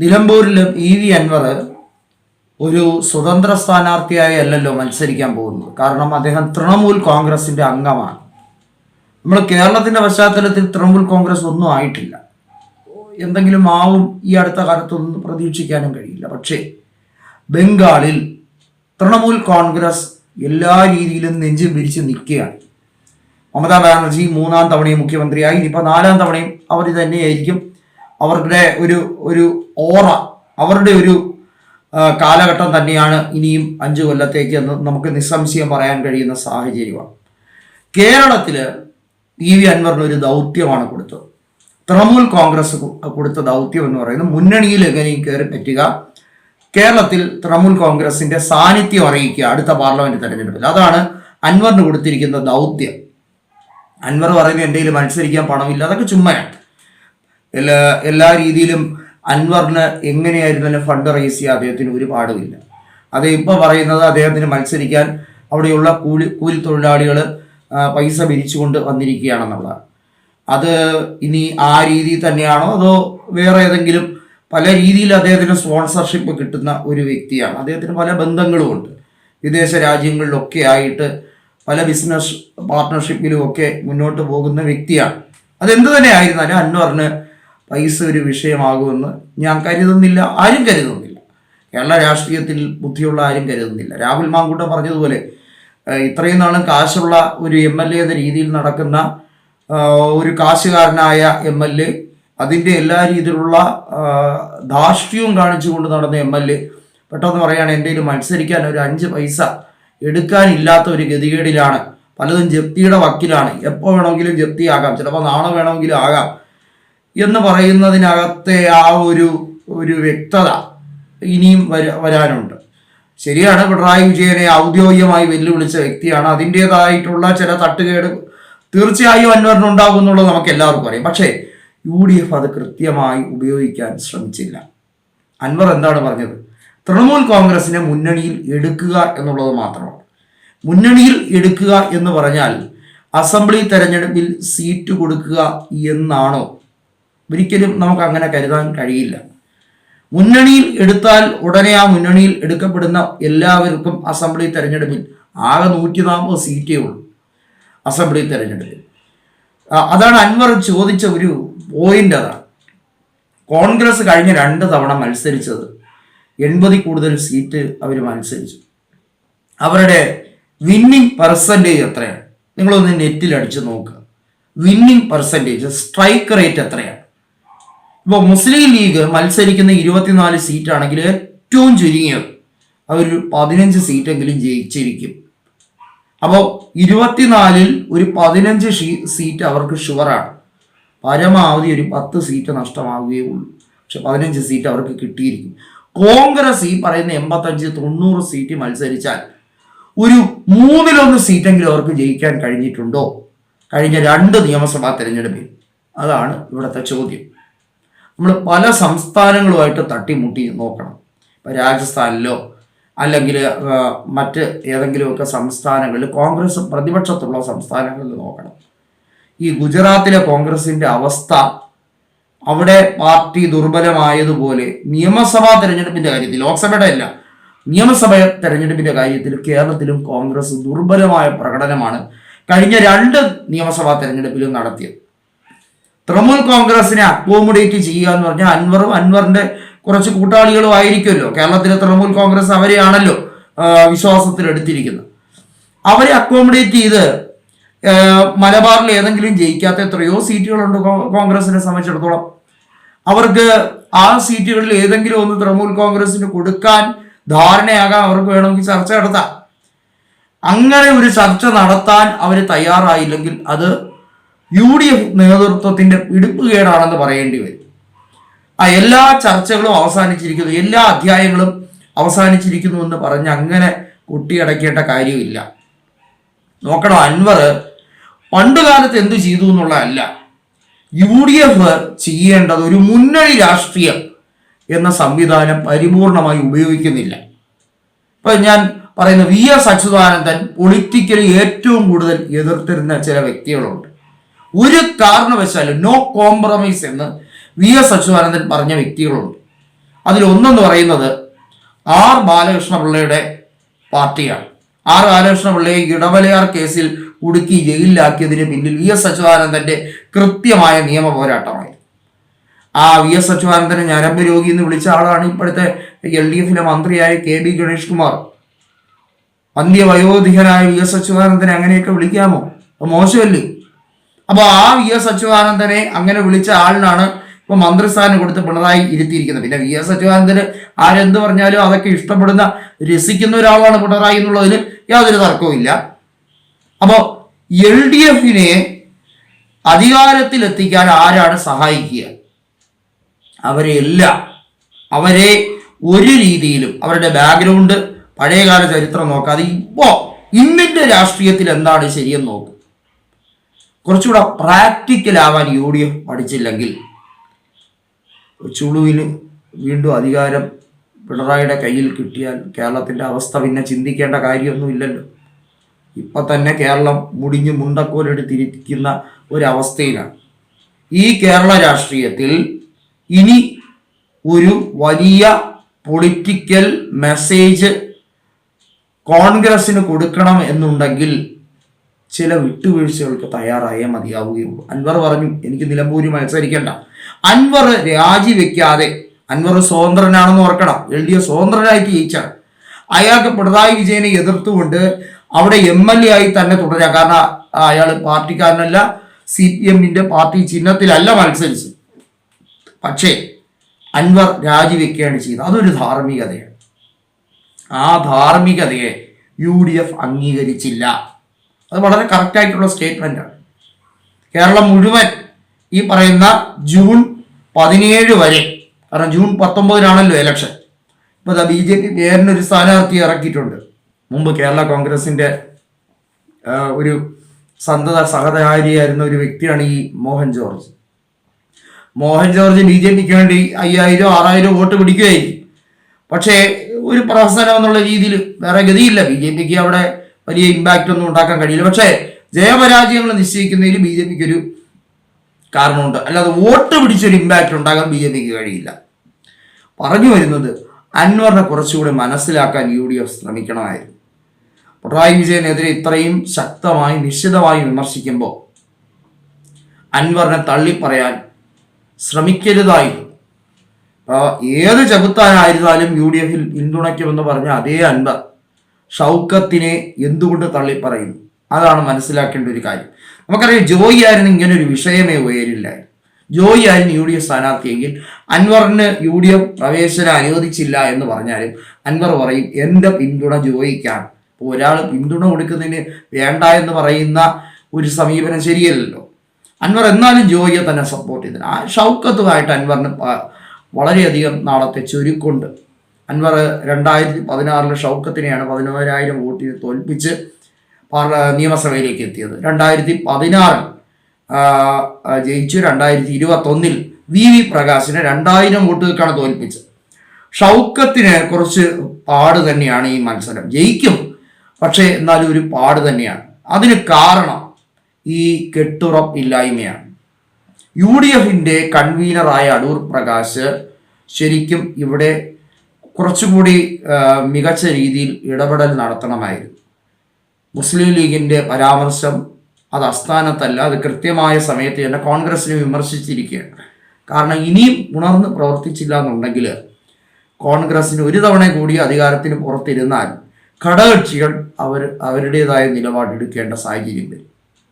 നിലമ്പൂരിൽ E V Anwar ഒരു സ്വതന്ത്ര സ്ഥാനാർത്ഥിയായി അല്ലല്ലോ മത്സരിക്കാൻ പോകുന്നത്. കാരണം അദ്ദേഹം തൃണമൂൽ കോൺഗ്രസിന്റെ അംഗമാണ്. നമ്മൾ കേരളത്തിന്റെ പശ്ചാത്തലത്തിൽ തൃണമൂൽ കോൺഗ്രസ് ഒന്നും ആയിട്ടില്ല. എന്തെങ്കിലും ആവും ഈ അടുത്ത കാലത്തൊന്നും പ്രതീക്ഷിക്കാനും കഴിയില്ല. പക്ഷേ ബംഗാളിൽ തൃണമൂൽ കോൺഗ്രസ് എല്ലാ രീതിയിലും നെഞ്ചും വിരിച്ച് നിൽക്കുകയാണ്. മമതാ ബാനർജി മൂന്നാം തവണയും മുഖ്യമന്ത്രിയായി. ഇനിയിപ്പോൾ നാലാം തവണയും അവർ തന്നെയായിരിക്കും. അവരുടെ ഒരു ഒരു ഓറ അവരുടെ ഒരു കാലഘട്ടം തന്നെയാണ് ഇനിയും അഞ്ചു കൊല്ലത്തേക്ക് എന്ന് നമുക്ക് നിസ്സംശയം പറയാൻ കഴിയുന്ന സാഹചര്യമാണ്. കേരളത്തിൽ ഇ വി അൻവറിന് ഒരു ദൗത്യമാണ് കൊടുത്തത്. തൃണമൂൽ കോൺഗ്രസ് കൊടുത്ത ദൗത്യം എന്ന് പറയുന്നത് മുന്നണിയിൽ എങ്ങനെയും കയറി പറ്റുക കേരളത്തിൽ തൃണമൂൽ കോൺഗ്രസിന്റെ സാന്നിധ്യം അറിയിക്കുക അടുത്ത പാർലമെന്റ് തെരഞ്ഞെടുപ്പിൽ. അതാണ് അൻവറിന് കൊടുത്തിരിക്കുന്ന ദൗത്യം. അൻവർ പറയുന്നത് എന്റെ മത്സരിക്കാൻ പണമില്ല അതൊക്കെ ചുമ്മയാണ് എല്ലാ എല്ലാ രീതിയിലും അൻവറിന് എങ്ങനെയായിരുന്നാലും ഫണ്ട് റേസ് ചെയ്യുക അദ്ദേഹത്തിന് ഒരു പാടുമില്ല അത് ഇപ്പോൾ പറയുന്നത് അദ്ദേഹത്തിന് മത്സരിക്കാൻ അവിടെയുള്ള കൂലി കൂലി തൊഴിലാളികൾ പൈസ പിരിച്ചുകൊണ്ട് വന്നിരിക്കുകയാണെന്നുള്ളതാണ്. അത് ഇനി ആ രീതിയിൽ തന്നെയാണോ അതോ വേറെ ഏതെങ്കിലും പല രീതിയിൽ അദ്ദേഹത്തിന് സ്പോൺസർഷിപ്പ് കിട്ടുന്ന ഒരു വ്യക്തിയാണ്? അദ്ദേഹത്തിന് പല ബന്ധങ്ങളുമുണ്ട്. വിദേശ രാജ്യങ്ങളിലൊക്കെ ആയിട്ട് പല ബിസിനസ് പാർട്ട്ണർഷിപ്പിലും ഒക്കെ മുന്നോട്ട് പോകുന്ന വ്യക്തിയാണ്. അതെന്ത് തന്നെ ആയിരുന്നാലും അൻവറിന് പൈസ ഒരു വിഷയമാകുമെന്ന് ഞാൻ കരുതുന്നില്ല ആരും കരുതുന്നില്ല. കേരള രാഷ്ട്രീയത്തിൽ ബുദ്ധിയുള്ള ആരും കരുതുന്നില്ല. രാഹുൽ മാങ്കൂട്ട പറഞ്ഞതുപോലെ ഇത്രയും നാളും കാശുള്ള ഒരു എം എൽ എ എന്ന രീതിയിൽ നടക്കുന്ന ഒരു കാശുകാരനായ എം എൽ എ അതിന്റെ എല്ലാ രീതിയിലുള്ള ധാർഷ്ട്യവും കാണിച്ചുകൊണ്ട് നടന്ന എം എൽ എ പെട്ടെന്ന് പറയുകയാണ് എന്റെ കയ്യിൽ മത്സരിക്കാൻ ഒരു അഞ്ച് പൈസ എടുക്കാനില്ലാത്ത ഒരു ഗതികേടിലാണ്. പലതും ജപ്തിയുടെ വക്കിലാണ്. എപ്പോൾ വേണമെങ്കിലും ജപ്തിയാകാം. ചിലപ്പോൾ നാളെ വേണമെങ്കിലും ആകാം. എന്ന് പറയുന്നതിനകത്തെ ആ ഒരു ഒരു വ്യക്തത ഇനിയും വര വരാനുണ്ട്. ശരിയാണ് പിണറായി വിജയനെ ഔദ്യോഗികമായി വെല്ലുവിളിച്ച വ്യക്തിയാണ്. അതിന്റെതായിട്ടുള്ള ചില തട്ടുകേട് തീർച്ചയായും അന്വറിനുണ്ടാകും എന്നുള്ളത് നമുക്ക് എല്ലാവർക്കും അറിയാം. പക്ഷേ യു ഡി എഫ് അത് കൃത്യമായി ഉപയോഗിക്കാൻ ശ്രമിച്ചില്ല. അൻവർ എന്താണ് പറഞ്ഞത്? തൃണമൂൽ കോൺഗ്രസിനെ മുന്നണിയിൽ എടുക്കുക എന്നുള്ളത് മാത്രമാണ്. മുന്നണിയിൽ എടുക്കുക എന്ന് പറഞ്ഞാൽ അസംബ്ലി തെരഞ്ഞെടുപ്പിൽ സീറ്റ് കൊടുക്കുക എന്നാണോ ഒരിക്കലും നമുക്ക് അങ്ങനെ കരുതാൻ കഴിയില്ല. മുന്നണിയിൽ എടുത്താൽ ഉടനെ ആ മുന്നണിയിൽ എടുക്കപ്പെടുന്ന എല്ലാവർക്കും അസംബ്ലി തെരഞ്ഞെടുപ്പിൽ ആകെ നൂറ്റി നാൽപ്പത് സീറ്റേ ഉള്ളൂ അസംബ്ലി തെരഞ്ഞെടുപ്പിൽ. അതാണ് അൻവർ ചോദിച്ച ഒരു പോയിന്റ് അതാണ് കോൺഗ്രസ് കഴിഞ്ഞ രണ്ട് തവണ മത്സരിച്ചത് എൺപതിൽ കൂടുതൽ സീറ്റ് അവർ മത്സരിച്ചു. അവരുടെ വിന്നിങ് പെർസെന്റേജ് എത്രയാണ്? നിങ്ങളൊന്ന് നെറ്റിൽ അടിച്ചു നോക്കുക വിന്നിങ് പെർസെന്റേജ് സ്ട്രൈക്ക് റേറ്റ് എത്രയാണ്? ഇപ്പോൾ മുസ്ലിം ലീഗ് മത്സരിക്കുന്ന ഇരുപത്തിനാല് സീറ്റാണെങ്കിൽ ഏറ്റവും ചുരുങ്ങിയത്. അവർ പതിനഞ്ച് സീറ്റെങ്കിലും ജയിച്ചിരിക്കും. അപ്പോൾ ഇരുപത്തിനാലിൽ ഒരു പതിനഞ്ച് സീറ്റ് അവർക്ക് ഷുവറാണ് പരമാവധി ഒരു പത്ത് സീറ്റ് നഷ്ടമാവുകയേ ഉള്ളൂ. പക്ഷെ പതിനഞ്ച് സീറ്റ് അവർക്ക് കിട്ടിയിരിക്കും. കോൺഗ്രസ് ഈ പറയുന്ന എൺപത്തഞ്ച് തൊണ്ണൂറ് സീറ്റ് മത്സരിച്ചാൽ ഒരു മൂന്നിലൊന്ന് സീറ്റെങ്കിലും അവർക്ക് ജയിക്കാൻ കഴിഞ്ഞിട്ടുണ്ടോ? കഴിഞ്ഞ രണ്ട് നിയമസഭാ തെരഞ്ഞെടുപ്പിൽ. അതാണ് ഇവിടുത്തെ ചോദ്യം. നമ്മൾ പല സംസ്ഥാനങ്ങളുമായിട്ട് തട്ടിമുട്ടി നോക്കണം. ഇപ്പം രാജസ്ഥാനിലോ അല്ലെങ്കിൽ മറ്റ് ഏതെങ്കിലുമൊക്കെ സംസ്ഥാനങ്ങളിൽ കോൺഗ്രസ് പ്രതിപക്ഷത്തുള്ള സംസ്ഥാനങ്ങളിൽ നോക്കണം. ഈ ഗുജറാത്തിലെ കോൺഗ്രസിന്റെ അവസ്ഥ അവിടെ പാർട്ടി ദുർബലമായതുപോലെ നിയമസഭാ തെരഞ്ഞെടുപ്പിന്റെ കാര്യത്തിൽ ലോക്സഭയുടെ അല്ല നിയമസഭ തെരഞ്ഞെടുപ്പിന്റെ കാര്യത്തിൽ കേരളത്തിലും കോൺഗ്രസ് ദുർബലമായ പ്രകടനമാണ് കഴിഞ്ഞ രണ്ട് നിയമസഭാ തെരഞ്ഞെടുപ്പിലും നടത്തിയത്. തൃണമൂൽ കോൺഗ്രസിനെ അക്കോമഡേറ്റ് ചെയ്യുക എന്ന് പറഞ്ഞാൽ അൻവറും അൻവറിന്റെ കുറച്ച് കൂട്ടാളികളും ആയിരിക്കുമല്ലോ. കേരളത്തിലെ തൃണമൂൽ കോൺഗ്രസ് അവരെയാണല്ലോ വിശ്വാസത്തിലെടുത്തിരിക്കുന്നത് അവരെ അക്കോമഡേറ്റ് ചെയ്ത് മലബാറിൽ ഏതെങ്കിലും ജയിക്കാത്ത എത്രയോ സീറ്റുകളുണ്ട് കോൺഗ്രസിനെ സംബന്ധിച്ചിടത്തോളം. അവർക്ക് ആ സീറ്റുകളിൽ ഏതെങ്കിലും ഒന്ന് തൃണമൂൽ കോൺഗ്രസിന് കൊടുക്കാൻ ധാരണയാകാൻ അവർക്ക് വേണമെങ്കിൽ ചർച്ച നടത്താം. അങ്ങനെ ഒരു ചർച്ച നടത്താൻ അവർ തയ്യാറായില്ലെങ്കിൽ അത് യു ഡി എഫ് നേതൃത്വത്തിന്റെ പിടിപ്പുകേടാണെന്ന് പറയേണ്ടി വരും. ആ എല്ലാ ചർച്ചകളും അവസാനിച്ചിരിക്കുന്നു എല്ലാ അധ്യായങ്ങളും അവസാനിച്ചിരിക്കുന്നു എന്ന് പറഞ്ഞ് അങ്ങനെ കൊട്ടിയടക്കേണ്ട കാര്യമില്ല. നോക്കണോ അൻവർ പണ്ടുകാലത്ത് എന്തു ചെയ്തു എന്നുള്ളതല്ല. യു ഡി എഫ് ചെയ്യേണ്ടത് ഒരു മുന്നണി രാഷ്ട്രീയം എന്ന സംവിധാനം പരിപൂർണമായി ഉപയോഗിക്കുന്നില്ല. ഇപ്പൊ ഞാൻ പറയുന്ന വി എസ് അച്യുതാനന്ദൻ പൊളിറ്റിക്കലി ഏറ്റവും കൂടുതൽ എതിർത്തിരുന്ന ചില വ്യക്തികളുണ്ട്. ഒരു കാരണവശാലും നോ കോംപ്രമൈസ് എന്ന് വി എസ് അച്യുതാനന്ദൻ പറഞ്ഞ വ്യക്തികളുണ്ട്. അതിലൊന്നെന്ന് പറയുന്നത് ആർ ബാലകൃഷ്ണപിള്ളയുടെ പാർട്ടിയാണ്. ആർ ബാലകൃഷ്ണപിള്ളയെ ഇടവലയാർ കേസിൽ ഉടുക്കി ജയിലിലാക്കിയതിന് പിന്നിൽ വി എസ് അച്യുതാനന്ദന്റെ കൃത്യമായ നിയമ പോരാട്ടമായിരുന്നു ആ വി എസ് അച്യുതാനന്ദനെ ഞരമ്പ് രോഗി എന്ന് വിളിച്ച ആളാണ് ഇപ്പോഴത്തെ എൽ ഡി എഫിലെ മന്ത്രിയായ കെ ബി ഗണേഷ് കുമാർ അന്ത്യവയോധികനായ വി എസ് അച്യുതാനന്ദനെ അങ്ങനെയൊക്കെ വിളിക്കാമോ? മോശമല്ലേ? അപ്പൊ ആ വി എസ് അച്യുതാനന്ദനെ അങ്ങനെ വിളിച്ച ആളിനാണ് ഇപ്പൊ മന്ത്രിസ്ഥാനം കൊടുത്ത് പിണറായി ഇരുത്തിയിരിക്കുന്നത്. പിന്നെ വി എസ് അച്യുതാനന്ദന് ആരെന്ത് പറഞ്ഞാലും അതൊക്കെ ഇഷ്ടപ്പെടുന്ന രസിക്കുന്ന ഒരാളാണ് പിണറായി എന്നുള്ളതിന് യാതൊരു തർക്കവും അപ്പോൾ എൽ ഡി എഫിനെ അധികാരത്തിലെത്തിക്കാൻ ആരാണ് സഹായിക്കുക? അവരെ എല്ലാം അവരെ ഒരു രീതിയിലും അവരുടെ ബാക്ക്ഗ്രൗണ്ട് പഴയകാല ചരിത്രം നോക്കാതെ ഇപ്പോ ഇന്നിന്റെ രാഷ്ട്രീയത്തിൽ എന്താണ് ശരിയെന്ന് നോക്കും. കുറച്ചുകൂടെ പ്രാക്ടിക്കൽ ആവാൻ യു ഡി എഫ് പഠിച്ചില്ലെങ്കിൽ ചുളുവിന് വീണ്ടും അധികാരം പിണറായിയുടെ കയ്യിൽ കിട്ടിയാൽ കേരളത്തിന്റെ അവസ്ഥ പിന്നെ ചിന്തിക്കേണ്ട കാര്യമൊന്നുമില്ലല്ലോ ഇപ്പം തന്നെ കേരളം മുടിഞ്ഞ് മുണ്ടക്കോലെടുത്തിരിക്കുന്ന ഒരവസ്ഥയിലാണ്. ഈ കേരള രാഷ്ട്രീയത്തിൽ ഇനി ഒരു വലിയ പൊളിറ്റിക്കൽ മെസ്സേജ് കോൺഗ്രസ്സിന് കൊടുക്കണം എന്നുണ്ടെങ്കിൽ ചില വിട്ടുവീഴ്ചകൾക്ക് തയ്യാറായേ മതിയാവുകയുള്ളൂ. അൻവർ പറഞ്ഞു എനിക്ക് നിലമ്പൂരി മത്സരിക്കേണ്ട. അൻവർ രാജിവെക്കാതെ അൻവർ സ്വതന്ത്രനാണെന്ന് ഓർക്കണം. എൽ ഡി എഫ് സ്വതന്ത്രനായിട്ട് ജയിച്ചാണ്. അയാൾക്ക് പിണറായി വിജയനെ എതിർത്തുകൊണ്ട് അവിടെ എം എൽ എ ആയി തന്നെ തുടരാം. കാരണം അയാൾ പാർട്ടിക്കാരനല്ല സി പി എമ്മിന്റെ പാർട്ടി ചിഹ്നത്തിലല്ല മത്സരിച്ചത്. പക്ഷേ അൻവർ രാജിവെക്കുകയാണ് ചെയ്തത്. അതൊരു ധാർമ്മികതയാണ്. ആ ധാർമ്മികതയെ യു ഡി എഫ് അംഗീകരിച്ചില്ല. അത് വളരെ കറക്റ്റായിട്ടുള്ള സ്റ്റേറ്റ്മെന്റാണ് കേരളം മുഴുവൻ ഈ പറയുന്ന ജൂൺ പതിനേഴ് വരെ കാരണം ജൂൺ പത്തൊമ്പതിനാണല്ലോ ഇലക്ഷൻ ഇപ്പോൾ ബി ജെ പി പേരിനൊരു സ്ഥാനാർത്ഥി ഇറക്കിയിട്ടുണ്ട്. മുമ്പ് കേരള കോൺഗ്രസിന്റെ ഒരു സന്തത സഹതാരിയായിരുന്ന ഒരു വ്യക്തിയാണ് ഈ മോഹൻ ജോർജ്. മോഹൻ ജോർജ് ബി ജെ പിക്ക് വേണ്ടി അയ്യായിരം ആറായിരം വോട്ട് പിടിക്കുകയായിരിക്കും. പക്ഷേ ഒരു പ്രഹസനം എന്നുള്ള രീതിയിൽ വേറെ ഗതിയില്ല. ബി ജെ പിക്ക് അവിടെ വലിയ ഇമ്പാക്റ്റ് ഒന്നും ഉണ്ടാക്കാൻ കഴിയില്ല. പക്ഷേ ജയപരാജയങ്ങൾ നിശ്ചയിക്കുന്നതിൽ ബി ജെ പിക്ക് ഒരു കാരണമുണ്ട്. അല്ലാതെ വോട്ട് പിടിച്ചൊരു ഇമ്പാക്റ്റ് ഉണ്ടാകാൻ ബി ജെ പിക്ക് കഴിയില്ല. പറഞ്ഞു വരുന്നത് അൻവറിനെ കുറച്ചുകൂടി മനസ്സിലാക്കാൻ യു ഡി എഫ് ശ്രമിക്കണമായിരുന്നു. പിണറായി വിജയനെതിരെ ഇത്രയും ശക്തമായി നിശ്ചിതമായി വിമർശിക്കുമ്പോൾ അൻവറിനെ തള്ളിപ്പറയാൻ ശ്രമിക്കരുതായിരുന്നു. ഏത് ചെകുത്താനായിരുന്നാലും യു ഡി എഫിൽ പിന്തുണയ്ക്കുമെന്ന് പറഞ്ഞ അതേ അൻവർ ഷൗക്കത്തിനെ എന്തുകൊണ്ട് തള്ളിപ്പറയുന്നു? അതാണ് മനസ്സിലാക്കേണ്ട ഒരു കാര്യം. നമുക്കറിയാം ജോയി ആയിരുന്നു ഇങ്ങനെ ഒരു വിഷയമേ ഉയരില്ല. ജോയി ആയിരുന്നു യു ഡി എഫ് സ്ഥാനാർത്ഥിയെങ്കിൽ അൻവറിന് യു ഡി എഫ് പ്രവേശനം അനുവദിച്ചില്ല എന്ന് പറഞ്ഞാലും അൻവർ പറയും എന്റെ പിന്തുണ ജോയിക്കാണ്. അപ്പോൾ ഒരാൾ പിന്തുണ കൊടുക്കുന്നതിന് വേണ്ട എന്ന് പറയുന്ന ഒരു സമീപനം ശരിയല്ലല്ലോ. അൻവർ എന്നാലും ജോയിയെ തന്നെ സപ്പോർട്ട് ചെയ്തില്ല ആ ഷൗക്കത്തുമായിട്ട് അൻവറിന് വളരെയധികം നാളത്തെ ചുരുക്കുണ്ട്. അൻവർ രണ്ടായിരത്തി പതിനാറിൽ ഷൗക്കത്തിനെയാണ് പതിനോരായിരം വോട്ടിന് തോൽപ്പിച്ച് നിയമസഭയിലേക്ക് എത്തിയത്. രണ്ടായിരത്തി പതിനാറിൽ ജയിച്ചു. രണ്ടായിരത്തി ഇരുപത്തൊന്നിൽ വി വി പ്രകാശിനെ രണ്ടായിരം വോട്ടുകൾക്കാണ് തോൽപ്പിച്ചത്. ഷൗക്കത്തിന് കുറച്ച് പാട് തന്നെയാണ് ഈ മത്സരം. ജയിക്കും പക്ഷേ എന്നാലും ഒരു പാട് തന്നെയാണ്. അതിന് കാരണം ഈ കെട്ടുറപ്പില്ലായ്മയാണ് യു ഡി എഫിന്റെ കൺവീനറായ അടൂർ പ്രകാശ് ശരിക്കും ഇവിടെ കുറച്ചുകൂടി മികച്ച രീതിയിൽ ഇടപെടൽ നടത്തണമായിരുന്നു. മുസ്ലിം ലീഗിന്റെ പരാമർശം അത് അസ്ഥാനത്തല്ല അത് കൃത്യമായ സമയത്ത് തന്നെ കോൺഗ്രസിനെ വിമർശിച്ചിരിക്കുകയാണ്. കാരണം ഇനിയും ഉണർന്ന് പ്രവർത്തിച്ചില്ല എന്നുണ്ടെങ്കിൽ കോൺഗ്രസിന് ഒരു തവണ കൂടി അധികാരത്തിന് പുറത്തിരുന്നാൽ ഘടകകക്ഷികൾ അവർ അവരുടേതായ നിലപാടെടുക്കേണ്ട സാഹചര്യം വരും